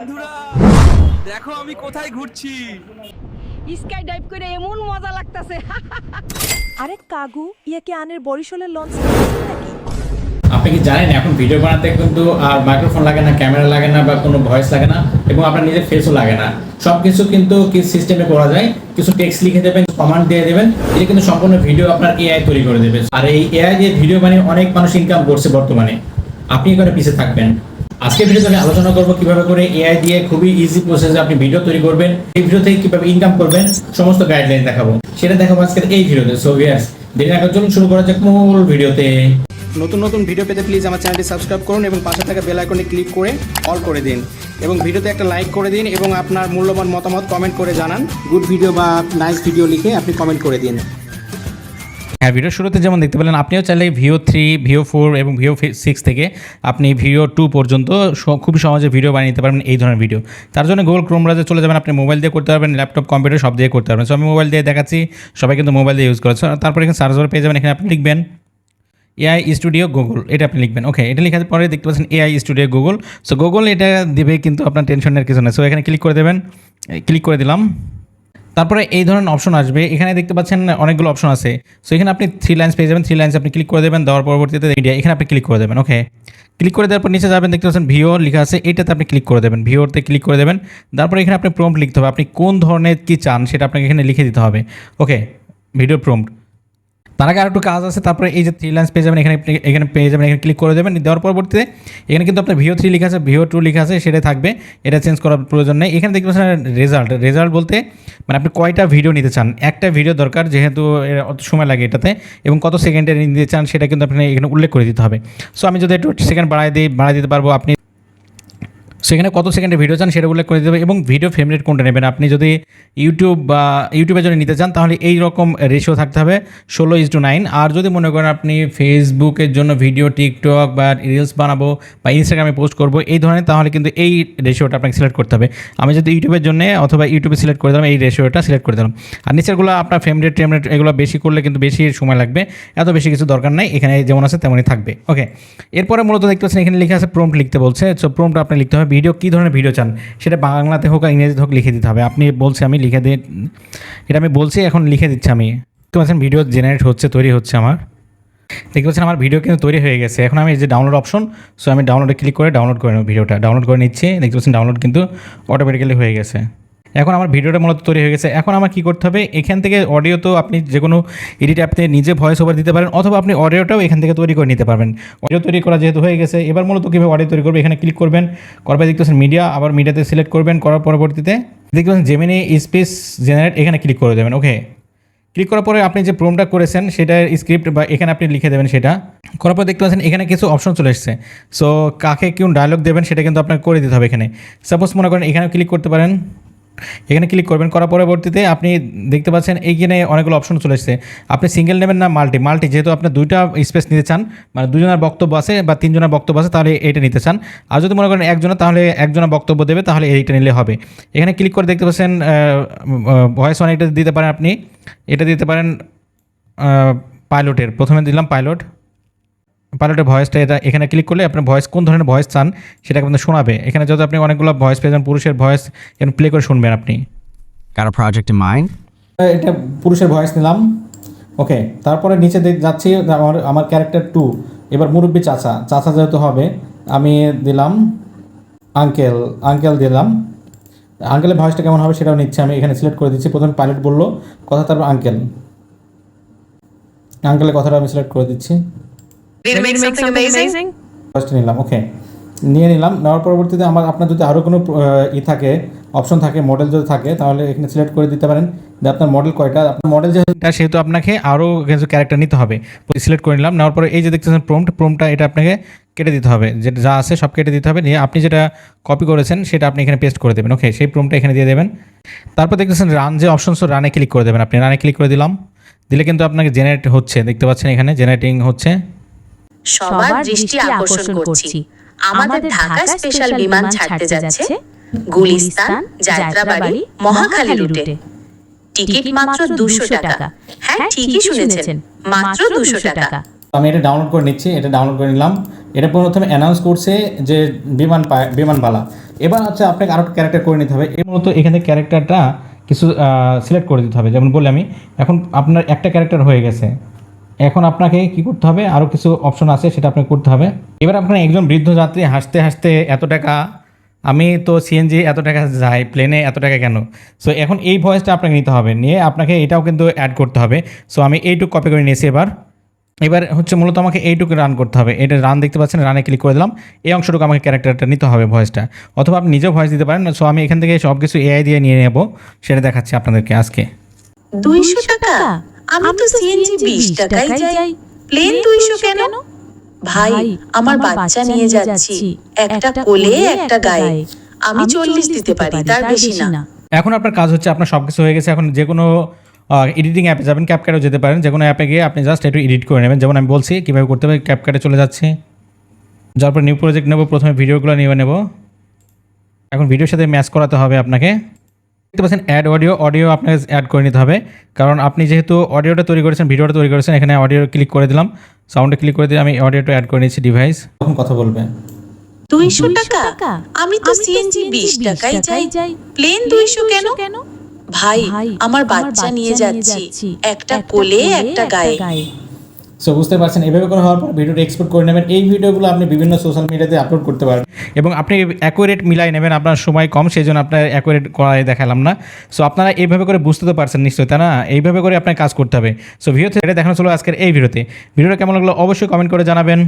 বন্ধুরা দেখো আমি কোথায় ঘুরছি। স্কাই ডাইভ করে এমন মজা লাগতাছে। আরে কাগু ইয়ে কি আনের বরিশালের লঞ্চ নাকি? আপনি কি জানেন এখন ভিডিও বানাতে কিন্তু আর মাইক্রোফোন লাগে না ক্যামেরা লাগে না বা কোনো ভয়েস লাগে না এবং আপনার নিজের ফেসও লাগে না। সব কিছু কিন্তু সিস্টেমে করা যায় কিছু টেক্সট লিখে দেবেন কমান্ড দিয়ে দেবেন এটা কিন্তু সম্পূর্ণ ভিডিও আপনার এআই তৈরি করে দেবে। আর এই এআই দিয়ে ভিডিও বানিয়ে অনেক মানুষ ইনকাম করছে বর্তমানে। আপনি এখানে পিছিয়ে থাকবেন। আজকের ভিডিওতে আমি আলোচনা করব কীভাবে করে এআই দিয়ে খুবই ইজি প্রসেসে আপনি ভিডিও তৈরি করবেন। এই ভিডিও থেকে কীভাবে ইনকাম করবেন, সমস্ত গাইডলাইন দেখাবো। সেটা দেখাবো আজকের এই ভিডিওতে সো ভিউয়ার্স দেরি না চলুন, শুরু করা যাক মূল ভিডিওতে নতুন নতুন ভিডিও পেতে প্লিজ আমার চ্যানেলটি সাবস্ক্রাইব করুন এবং পাশে থাকা বেল আইকনে ক্লিক করে অল করে দিন। এবং ভিডিওতে একটা লাইক করে দিন এবং আপনার মূল্যবান মতামত কমেন্ট করে জানান। গুড ভিডিও বা নাইস ভিডিও লিখে আপনি কমেন্ট করে দিন। হ্যাঁ ভিডিও শুরুতে যেমন দেখতে পেলেন, আপনিও চাইলে ভিও থ্রি ভিও ফোর এবং ভিও সিক্স থেকে আপনি ভিও টু পর্যন্ত খুব সহজে ভিডিও বানিয়ে নিতে পারবেন এই ধরনের ভিডিও তার জন্য গুগল ক্রোম ব্রাউজারে চলে যাবেন, আপনি মোবাইল দিয়ে করতে পারবেন ল্যাপটপ কম্পিউটার সব দিয়ে করতে পারবেন। সো আমি মোবাইল দিয়ে দেখাচ্ছি, সবাই কিন্তু মোবাইল দিয়ে ইউজ করেছে। তারপর এখানে সার্চ পেয়ে যাবেন, এখানে আপনি লিখবেন এআই স্টুডিও গুগল এটা আপনি লিখবেন। ওকে এটা লেখার পরে দেখতে পাচ্ছেন AI studio Google so Google এটা দিবে কিন্তু আপনার টেনশনের কিছু নেই। সো এখানে ক্লিক করে দেবেন ক্লিক করে দিলাম। তারপরে এই ধরনের অপশন আসবে। এখানে দেখতে পাচ্ছেন অনেকগুলো অপশন আছে। সো এখানে আপনি থ্রি লাইন্স পেয়ে যাবেন। থ্রি লাইন্স আপনি ক্লিক করে দেবেন। দেওয়ার পরবর্তীতে ইন্ডিয়া এখানে আপনি ক্লিক করে দেবেন। ওকে ক্লিক করে দেওয়ার পর নিচে যাবেন, দেখতে পাচ্ছেন ভিও লেখা আছে। এটাতে আপনি ক্লিক করে দেবেন। ভিওতে ক্লিক করে দেবেন। তারপরে এখানে আপনি প্রম্পট লিখতে হবে। আপনি কোন ধরনের কী চান সেটা আপনাকে এখানে লিখে দিতে হবে। ওকে ভিডিও প্রম্পট তার আগে আরেকটু কাজ আছে, তারপরে এই যে থ্রি লাইন্স পেয়ে যাবেন, এখানে এখানে পেয়ে যাবেন, এখানে ক্লিক করে দেবেন, দেওয়ার পরবর্তীতে এখানে কিন্তু আপনার ভিও থ্রি লেখা আছে ভিও টু লেখা আছে সেটা থাকবে, এটা চেঞ্জ করার প্রয়োজন নেই। এখানে দেখতে পাচ্ছেন রেজাল্ট রেজাল্ট বলতে মানে আপনি কয়টা ভিডিও নিতে চান? একটা ভিডিও দরকার, যেহেতু অত সময় লাগে এটাতে, এবং কত সেকেন্ডে নিতে চান, সেটা কিন্তু আপনি এখানে উল্লেখ করে দিতে হবে। সো আমি যদি একটু সেকেন্ড বাড়াই দিই বাড়াই দিতে পারব, আপনি সেখানে কত সেকেন্ডে ভিডিও চান সেটা উল্লেখ করে দেবে এবং ভিডিও ফ্রেম রেট কোনটা নেবেন? আপনি যদি ইউটিউব বা ইউটিউবের জন্য নিতে চান, তাহলে এই রকম রেশিও থাকতে হবে ষোলো ইজ টু নাইন আর যদি মনে করেন আপনি ফেসবুকের জন্য ভিডিও টিকটক বা রিলস বানাবো বা ইনস্টাগ্রামে পোস্ট করব, এই ধরনের, তাহলে কিন্তু এই রেশিওটা আপনাকে সিলেক্ট করতে হবে। আমি যদি ইউটিউবের জন্য অথবা ইউটিউবে সিলেক্ট করে দিলাম, এই রেশিওটা সিলেক্ট করে দিলাম। আর নিচেরগুলো আপনার ফ্রেম রেট ট্রেম রেট এগুলো বেশি করলে কিন্তু বেশি সময় লাগবে, এত বেশি কিছু দরকার নাই, এখানে যেমন আছে তেমনই থাকবে। ওকে এরপরে মূলত দেখতে পাচ্ছেন এখানে লেখা আছে প্রম্পট লিখতে বলছে। সো প্রম্পট আপনি লিখতে হবে ভিডিও কী ধরনের ভিডিও চান? সেটা বাংলাতে হোক আর ইংরেজিতে হোক লিখে দিতে হবে। আপনি বলছি, আমি লিখে দিয়ে এটা আমি বলছি, এখন লিখে দিচ্ছি আমি। দেখতে পাচ্ছেন ভিডিও জেনারেট হচ্ছে, তৈরি হচ্ছে আমার। দেখতে পাচ্ছেন, আমার ভিডিও কিন্তু তৈরি হয়ে গেছে। এখন আমি যে ডাউনলোড অপশন সো আমি ডাউনলোডে ক্লিক করে ডাউনলোড করে নেব ভিডিওটা ডাউনলোড করে নিচ্ছি, দেখতে পাচ্ছেন ডাউনলোড কিন্তু অটোমেটিক্যালি হয়ে গেছে। এখন আমার ভিডিওটা মূলত তৈরি হয়ে গেছে। এখন আমার কী করতে হবে? এখান থেকে অডিও তো আপনি যে কোনো এডিট অ্যাপ অ্যাপতে নিজে ভয়েস ওভার দিতে পারেন অথবা আপনি অডিওটাও এখান থেকে তৈরি করে নিতে পারবেন। অডিও তৈরি করা যেহেতু হয়ে গেছে, এবার মূলত কীভাবে অডিও তৈরি করবে এখানে ক্লিক করবেন। করবে দেখতে পাচ্ছেন মিডিয়া আবার মিডিয়াতে সিলেক্ট করবেন। করার পরবর্তীতে দেখতে পাচ্ছেন জেমিনি স্পেস জেনারেট এখানে ক্লিক করে দেবেন ওকে ক্লিক করার পরে আপনি যে প্রোমটা করেছেন সেটার স্ক্রিপ্ট বা এখানে আপনি লিখে দেবেন সেটা। করার পর দেখতে পাচ্ছেন এখানে কিছু অপশন চলে এসেছে। সো কাকে কোন ডায়লগ দেবেন সেটা কিন্তু আপনাকে করে দিতে হবে এখানে। সাপোজ মনে করেন এখানে ক্লিক করতে পারেন। এখানে ক্লিক করবেন, করার পরবর্তীতে আপনি দেখতে পাচ্ছেন এইখানে অনেকগুলো অপশন চলে এসেছে। আপনি সিঙ্গেল নেবেন না মাল্টি মাল্টি যেহেতু আপনি দুইটা স্পেস নিতে চান মানে দুজনের বক্তব্য আছে বা তিনজনের বক্তব্য আছে, তাহলে এইটা নিতে চান। আর যদি মনে করেন একজনের, তাহলে একজনের বক্তব্য দেবে, তাহলে এইটা নিলে হবে। এখানে ক্লিক করে দেখতে পাচ্ছেন ভয়েস অনেকটা দিতে পারেন আপনি। এটা দিতে পারেন পাইলটের প্রথমে দিলাম পাইলট পাইলটের ভয়েসটা এটা এখানে ক্লিক করলে আপনার ভয়েস কোন ধরনের ভয়েস চান সেটা আপনার শোনাবে। এখানে যত আপনি অনেকগুলো ভয়েস পেয়ে যান পুরুষের ভয়েস এখানে প্লে করে শুনবেন আপনি। Got a project in mind? এটা পুরুষের ভয়েস নিলাম। ওকে তারপরে নিচে দেখ- যাচ্ছি আমার আমার ক্যারেক্টার টু এবার মুরব্বী চাচা চাচা যেহেতু হবে আমি দিলাম আঙ্কেল আঙ্কেল দিলাম। আঙ্কেলের ভয়েসটা কেমন হবে সেটাও নিচ্ছে আমি এখানে সিলেক্ট করে দিচ্ছি। প্রথমে পাইলট বলল কথা তারপর আঙ্কেল আঙ্কেলের কথাটা আমি সিলেক্ট করে দিচ্ছি। Ready to make something amazing? First নিলাম ওকে নিয়ে নিলাম নেওয়ার পরবর্তীতে আমার আপনার যদি আরও কোনো ই থাকে অপশন থাকে মডেল যদি থাকে তাহলে এখানে সিলেক্ট করে দিতে পারেন। যে আপনার মডেল কয়টা আপনার মডেল যেহেতু সেহেতু আপনাকে আরও কিছু ক্যারেক্টার নিতে হবে। সিলেক্ট করে নিলাম নেওয়ার পরে এই যে দেখতেছেন প্রোমট প্রোমটা এটা আপনাকে কেটে দিতে হবে। যেটা যা আছে সব কেটে দিতে হবে নিয়ে আপনি যেটা কপি করেছেন সেটা আপনি এখানে পেস্ট করে দেবেন ওকে সেই প্রোমটা এখানে দিয়ে দেবেন। তারপর দেখতেছেন রান যে অপশন রানে ক্লিক করে দেবেন আপনি। রানে ক্লিক করে দিলাম। দিলে কিন্তু আপনাকে জেনারেট হচ্ছে দেখতে পাচ্ছেন এখানে জেনারেটিং হচ্ছে। সবার দৃষ্টি আকর্ষণ করছি। আমাদের ঢাকা স্পেশাল বিমান ছাড়তে যাচ্ছে গুলিস্তান যাত্রাবাড়ি মহাখালী রুটে। টিকিট মাত্র দুশো টাকা। হ্যাঁ ঠিকই শুনেছেন। মাত্র দুশো টাকা। আমি এটা ডাউনলোড করে নিচ্ছি এটা ডাউনলোড করে নিলাম। এটা প্রথমে অ্যানাউন্স করছে যে বিমান পায় বিমানবালা। এবার হচ্ছে আপনাকে আরও ক্যারেক্টার করে নিতে হবে। এর মূলত এখানে ক্যারেক্টারটা কিছু সিলেক্ট করে দিতে হবে। যেমন বলে আমি এখন আপনার একটা ক্যারেক্টার হয়ে গেছে। এখন আপনাকে কি করতে হবে? আরও কিছু অপশন আছে, সেটা আপনাকে করতে হবে। এবার আপনার একজন বৃদ্ধ যাত্রী হাসতে হাসতে এত টাকা, আমি তো সিএনজি এত টাকা যাই প্লেনে এত টাকা কেন? সো এখন এই ভয়েসটা আপনাকে নিতে হবে। নিয়ে আপনাকে এটাও কিন্তু অ্যাড করতে হবে। সো আমি এইটুকু কপি করে নিয়েছি এবার। এবার হচ্ছে মূলত আমাকে এইটুকু রান করতে হবে। এটা রান দেখতে পাচ্ছেন রানে ক্লিক করে দিলাম। এই অংশটুকু আমাকে ক্যারেক্টারটা নিতে হবে ভয়েসটা অথবা আপনি নিজেও ভয়েস দিতে পারেন। সো আমি এখান থেকে সব কিছু এআই দিয়ে নিয়ে নেব। সেটা দেখাচ্ছি আপনাদেরকে আজকে। দুইশো টাকা? আমি তো সিএনজি বিশ টাকাই যাই। প্লেন দুইশো কেন? ভাই আমার বাচ্চা নিয়ে যাচ্ছি। একটা কোলে একটা গায়ে। আমি চল্লিশ দিতে পারি তার বেশি না। এখন আপনার কাজ হচ্ছে আপনার সব কিছু হয়ে গেছে এখন যে কোনো এডিটিং অ্যাপে যাবেন ক্যাপকাটেও যেতে পারেন। যে কোনো অ্যাপে গিয়ে আপনি জাস্ট একটু এডিট করে নেবেন। যেমন আমি বলছি কীভাবে করতে হবে ক্যাপকাটে চলে যাচ্ছে। যার পর নিউ প্রজেক্ট নেব প্রথমে ভিডিওগুলো নিয়ে নেব। এখন ভিডিওর সাথে ম্যাচ করাতে হবে আপনাকে। দেখতে পাচ্ছেন অ্যাড অডিও অডিও আপনাকে অ্যাড করে নিতে হবে। কারণ আপনি যেহেতু অডিওটা তৈরি করেছেন ভিডিওটা তৈরি করেছেন এখানে অডিও ক্লিক করে দিলাম। সাউন্ডে ক্লিক করে দিয়ে আমি অডিওটা অ্যাড করে নিচ্ছি ডিভাইস তখন কথা বলবে দুইশো টাকা? আমি তো সিএনজি বিশ টাকাই যাই। প্লেন দুইশো কেন? ভাই আমার বাচ্চা নিয়ে যাচ্ছি। একটা কোলে একটা গায়ে। সো বুঝতে পারছেন? এভাবে করে হওয়ার পর ভিডিওটা এক্সপোর্ট করে নেবেন। এই ভিডিওগুলো আপনি বিভিন্ন সোশ্যাল মিডিয়াতে আপলোড করতে পারবেন। এবং আপনি অ্যাকুরেট মিলাই নেবেন, আপনার সময় কম সেই জন্য আপনার অ্যাকুরেট করাই দেখালাম না। সো আপনারা এইভাবে করে বুঝতে তো পারছেন নিশ্চয়ই, তাই না? এইভাবে করে আপনার কাজ করতে হবে। সো ভিডিও থেকে দেখানো ছিল আজকের এই ভিডিওতে। ভিডিওটা কেমন লাগল অবশ্যই কমেন্ট করে জানাবেন।